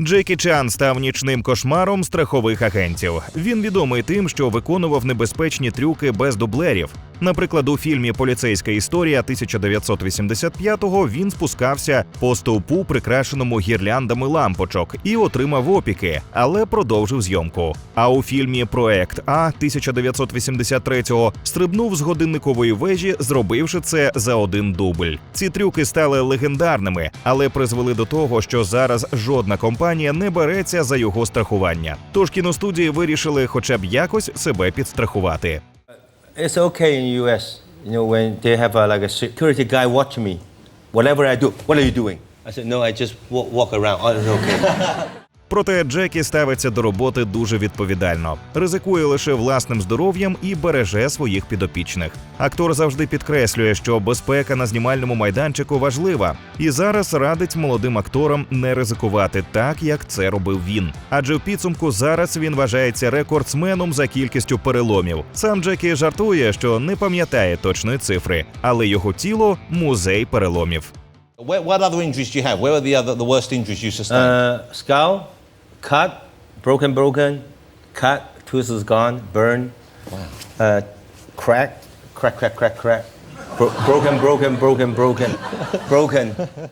Джекі Чан став нічним кошмаром страхових агентів. Він відомий тим, що виконував небезпечні трюки без дублерів. Наприклад, у фільмі Поліцейська історія 1985-го він спускався по стовпу, прикрашеному гірляндами лампочок, і отримав опіки, але продовжив зйомку. А у фільмі Проект А 1983-го стрибнув з годинникової вежі, зробивши це за один дубль. Ці трюки стали легендарними, але призвели до того, що зараз жодна компанія не береться за його страхування. Тож кіностудії вирішили, хоча б якось себе підстрахувати. It's okay in the US, you know, when they have a, like a security guy watching me. Whatever I do, what are you doing? I said, no, I just walk, walk around. Oh, it's okay. Проте Джекі ставиться до роботи дуже відповідально, ризикує лише власним здоров'ям і береже своїх підопічних. Актор завжди підкреслює, що безпека на знімальному майданчику важлива, і зараз радить молодим акторам не ризикувати так, як це робив він. Адже в підсумку зараз він вважається рекордсменом за кількістю переломів. Сам Джекі жартує, що не пам'ятає точної цифри, але його тіло музей переломів. Where, what other injuries do you have? Where are the other the worst injuries you sustained? Uh, skull, cut, broken, broken, cut, tooth is gone, burn, wow. uh, crack, crack, crack, crack, crack, Bro- broken, broken, broken, broken, broken.